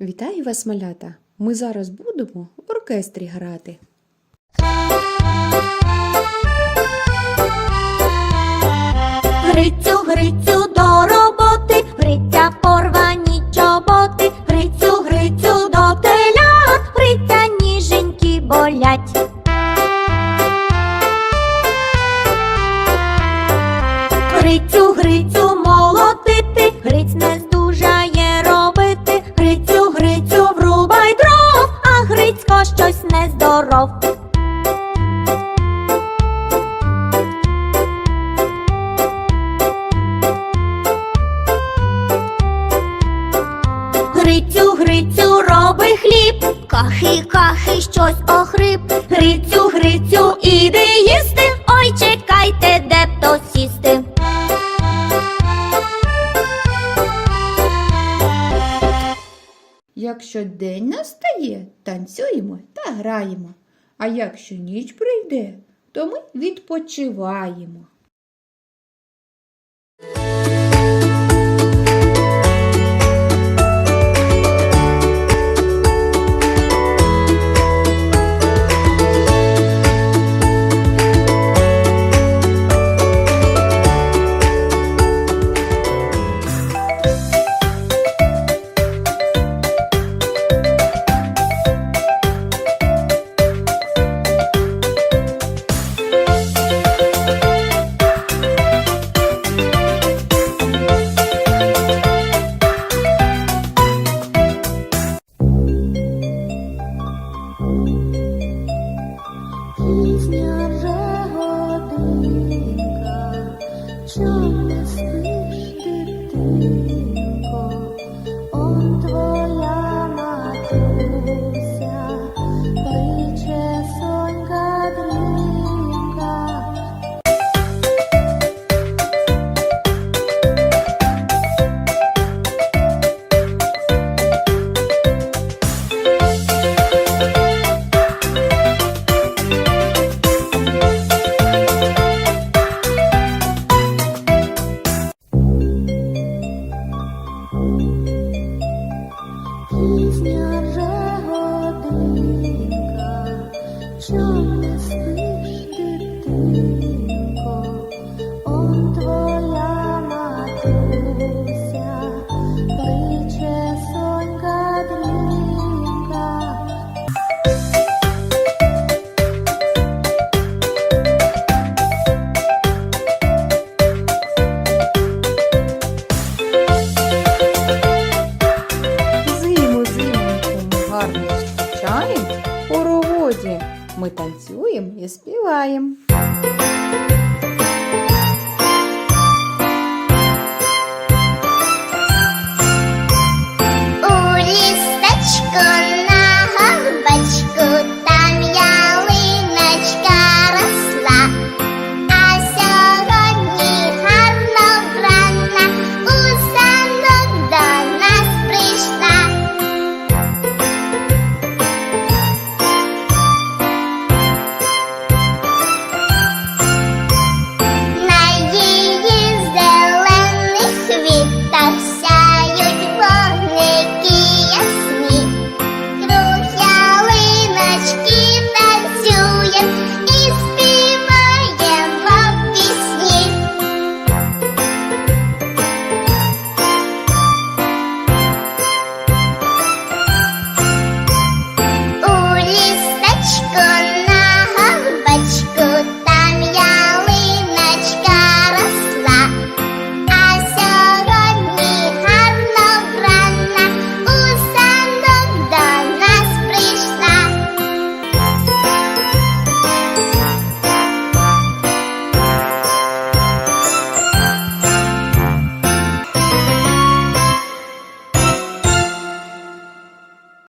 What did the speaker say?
Вітаю вас, малята! Ми зараз будемо в оркестрі грати. Грицю, Грицю до роботи, Гриця порвані чоботи, Грицю, Грицю до телят, Гриця ніженькі болять. Грицю, Грицю молотити, Гриць не нездоров. Грицю, Грицю, роби хліб, кахи, кахи, щось охрип. Грицю, Грицю, іди Якщо день настає, танцюємо та граємо. А якщо ніч прийде, то ми відпочиваємо. behavior to ми танцюємо і співаємо.